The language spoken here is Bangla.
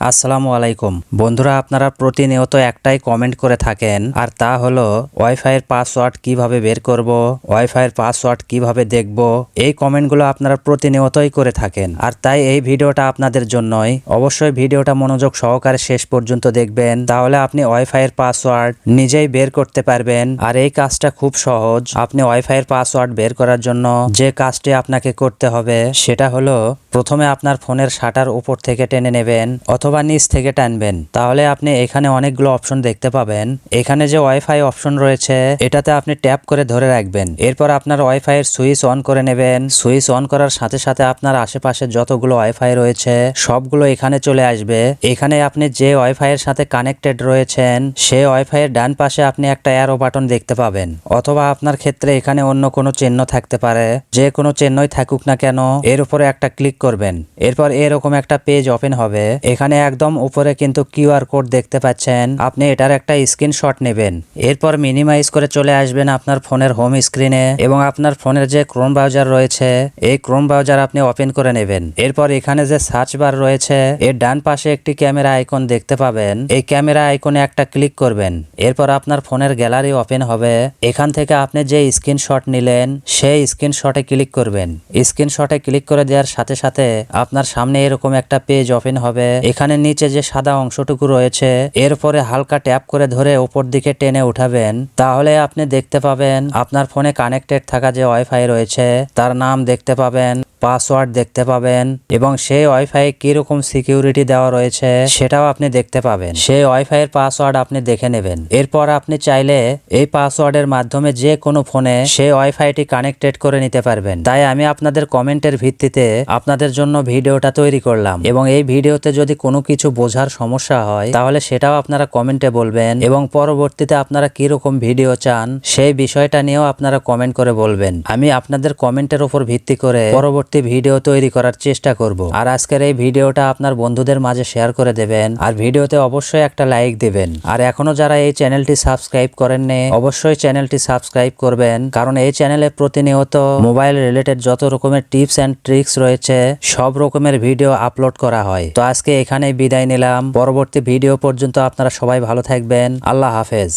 আসসালামু আলাইকুম। বন্ধুরা, আপনারা প্রতিনিয়ত একটাই কমেন্ট করে থাকেন, আর তা হলো ওয়াইফাইয়ের পাসওয়ার্ড কীভাবে বের করব ওয়াইফাইয়ের পাসওয়ার্ড কীভাবে দেখব, এই কমেন্টগুলো আপনারা প্রতিনিয়তই করে থাকেন। আর তাই এই ভিডিওটা আপনাদের জন্যই। অবশ্যই ভিডিওটা মনোযোগ সহকারে শেষ পর্যন্ত দেখবেন, তাহলে আপনি ওয়াইফাইয়ের পাসওয়ার্ড নিজেই বের করতে পারবেন। আর এই কাজটা খুব সহজ। আপনি ওয়াইফাইয়ের পাসওয়ার্ড বের করার জন্য যে কাজটি আপনাকে করতে হবে, সেটা হলো, প্রথমে আপনার ফোনের শাটার উপর থেকে টেনে নেবেন, অথবা নিচ থেকে টানবেন। তাহলে আপনি এখানে অনেকগুলো অপশন দেখতে পাবেন। এখানে যে ওয়াইফাই অপশন রয়েছে, এটাতে আপনি ট্যাপ করে ধরে রাখবেন। এরপর আপনার ওয়াইফাই এর সুইচ অন করে নেবেন। সুইচ অন করার সাথে সাথে আপনার আশেপাশে যতগুলো ওয়াইফাই রয়েছে, সবগুলো এখানে চলে আসবে। এখানে আপনি যে ওয়াইফাই এর সাথে কানেক্টেড রয়েছেন, সেই ওয়াইফাই এর ডান পাশে আপনি একটা অ্যারো বাটন দেখতে পাবেন। অথবা আপনার ক্ষেত্রে এখানে অন্য কোনো চিহ্ন থাকতে পারে। যে কোনো চিহ্নই থাকুক না কেন, এর উপরে একটা ক্লিক করবেন। এরপর এরকম একটা পেজ ওপেন হবে। এখানে একদম উপরে কিন্তু কিউআর কোড দেখতে পাচ্ছেন। আপনি এটার একটা স্ক্রিনশট নেবেন। এরপর মিনিমাইজ করে চলে আসবেন আপনার ফোনের হোম স্ক্রিনে এবং আপনার ফোনের যে ক্রোম ব্রাউজার রয়েছে, এই ক্রোম ব্রাউজার আপনি ওপেন করে নেবেন। এরপর এখানে যে সার্চ বার রয়েছে, এর ডান পাশে একটি ক্যামেরা আইকন দেখতে পাবেন। এই ক্যামেরা আইকনে একটা ক্লিক করবেন। এরপর আপনার ফোনের গ্যালারি ওপেন হবে। এখান থেকে আপনি যে স্ক্রিনশট নিলেন, সেই স্ক্রিনশটে ক্লিক করবেন। স্ক্রিনশটে ক্লিক করে দেওয়ার সাথে সাথে আপনার সামনে এরকম একটা পেজ ওপেন হবে। এখানে নিচে যে সাদা অংশটুকু রয়েছে, এরপরে হালকা ট্যাপ করে ধরে ওপর দিকে টেনে উঠাবেন। তাহলে আপনি দেখতে পাবেন, আপনার ফোনে কানেক্টেড থাকা যে ওয়াইফাই রয়েছে, তার নাম দেখতে পাবেন। পাসওয়ার্ড দেখতে পাবেন এবং সেই ওয়াইফাই কীরকম সিকিউরিটি দেওয়া রয়েছে সেটাও আপনি দেখতে পাবেন। সেই ওয়াইফাই এর পাসওয়ার্ড আপনি দেখে নেবেন। এরপর আপনি চাইলে এই পাসওয়ার্ডের মাধ্যমে যে কোনো ফোনে সেই ওয়াইফাইটি কানেক্টেড করে নিতে পারবেন। তাই আমি আপনাদের কমেন্টের ভিত্তিতে আপনাদের জন্য ভিডিওটা তৈরি করলাম এবং এই ভিডিওতে যদি কোনো কিছু বোঝার সমস্যা হয়, তাহলে সেটাও আপনারা কমেন্টে বলবেন এবং পরবর্তীতে আপনারা কীরকম ভিডিও চান সেই বিষয়টা নিয়েও আপনারা কমেন্ট করে বলবেন। আমি আপনাদের কমেন্টের উপর ভিত্তি করে পরবর্তী ভিডিও তৈরি করার চেষ্টা করব। আর আজকের এই ভিডিওটা আপনার বন্ধুদের মাঝে শেয়ার করে দেবেন। আর ভিডিওতে অবশ্যই একটা লাইক দিবেন। আর এখনও যারা এই চ্যানেলটি সাবস্ক্রাইব করেননি, অবশ্যই চ্যানেলটি সাবস্ক্রাইব করবেন। কারণ এই চ্যানেলে প্রতিনিয়ত মোবাইল রিলেটেড যত রকমের টিপস অ্যান্ড ট্রিক্স রয়েছে, সব রকমের ভিডিও আপলোড করা হয়। তো আজকে এখানেই বিদায় নিলাম। পরবর্তী ভিডিও পর্যন্ত আপনারা সবাই ভালো থাকবেন। আল্লাহ হাফেজ।